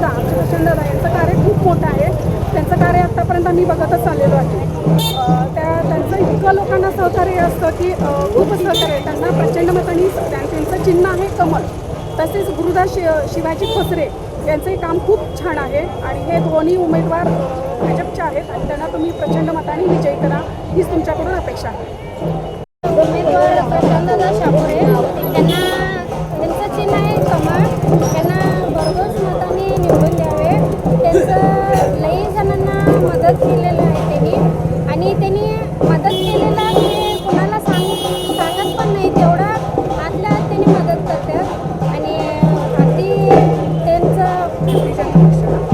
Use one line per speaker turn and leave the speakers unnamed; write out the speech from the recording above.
दादा सुदर्शन दादा यांचं कार्य खूप मोठं आहे. त्यांचं कार्य आत्तापर्यंत आम्ही बघतच आलेलो आहे. त्या त्यांचं इतकं लोकांना सहकार्य असतं की खूपच सहकार्य आहे. त्यांना प्रचंड मतांनी त्यांचं चिन्ह आहे कमल तसेच गुरुदास शि शिवाजी खोसरे यांचंही काम खूप छान आहे. आणि हे दोन्ही उमेदवार भाजपचे आहेत. आणि त्यांना तुम्ही प्रचंड मताने विजयी करा हीच तुमच्याकडून अपेक्षा आहे. Gracias.